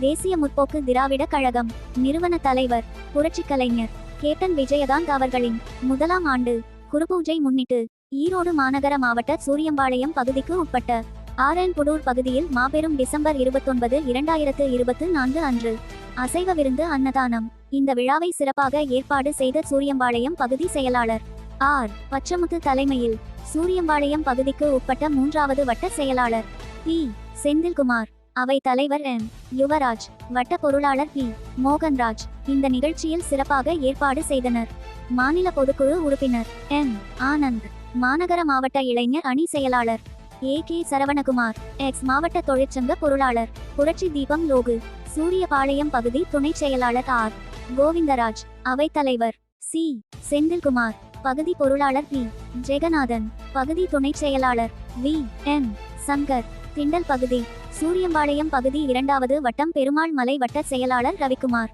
தேசிய முற்போக்கு திராவிட கழகம் நிறுவன தலைவர் புரட்சிக் கலைஞர் கேப்டன் விஜயகாந்த் அவர்களின் முதலாம் ஆண்டு குருபூஜை முன்னிட்டு ஈரோடு மாநகர மாவட்ட சூரியம்பாளையம் பகுதிக்கு உட்பட்ட ஆரன்புடூர் பகுதியில் மாபெரும் டிசம்பர் இருபத்தொன்பது இரண்டாயிரத்து இருபத்து நான்கு அன்று அசைவ விருந்து அன்னதானம். இந்த விழாவை சிறப்பாக ஏற்பாடு செய்த சூரியம்பாளையம் பகுதி செயலாளர் ஆர். பச்சமுத்து தலைமையில் சூரியம்பாளையம் பகுதிக்கு உட்பட்ட மூன்றாவது வட்ட செயலாளர் பி. செந்தில்குமார் அவை தலைவர் எம் யுவராஜ் வட்ட பொருளாளர் பி. மோகன்ராஜ் இந்த நிகழ்ச்சியில் சிறப்பாக ஏற்பாடு செய்தனர். மாநில பொதுக்குழு உறுப்பினர் எம் ஆனந்த் மாநகர மாவட்ட இளைஞர் அணி செயலாளர் ஏ. கே. சரவணகுமார் எக்ஸ். மாவட்ட தொழிற்சங்க பொருளாளர் புரட்சி தீபம் லோகு சூரியபாளையம் பகுதி துணை செயலாளர் ஆர். கோவிந்தராஜ் அவைத்தலைவர் சி. செந்தில்குமார் பகுதி பொருளாளர் பி. ஜெகநாதன் பகுதி துணை செயலாளர் வி. எம் சங்கர் திண்டல் பகுதி. சூரியம்பாளையம் பகுதி இரண்டாவது வட்டம் பெருமாள் மலை வட்ட செயலாளர் ரவிக்குமார்.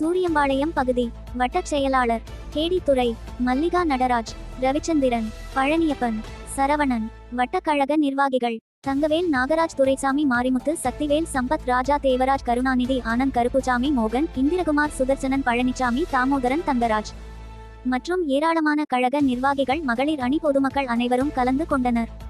சூரியம்பாளையம் பகுதி வட்டச் செயலாளர் கேடி துறை மல்லிகா நடராஜ் ரவிச்சந்திரன் பழனியப்பன் சரவணன் வட்டக்கழக நிர்வாகிகள் தங்கவேல் நாகராஜ் துரைசாமி மாரிமுத்து சக்திவேல் சம்பத் ராஜா தேவராஜ் கருணாநிதி ஆனந்த் கருப்புசாமி மோகன் இந்திரகுமார் சுதர்சனன் பழனிசாமி தாமோதரன் தங்கராஜ். மற்றும் ஏராளமான கழக நிர்வாகிகள் மகளிர் அணி பொதுமக்கள் அனைவரும் கலந்து கொண்டனர்.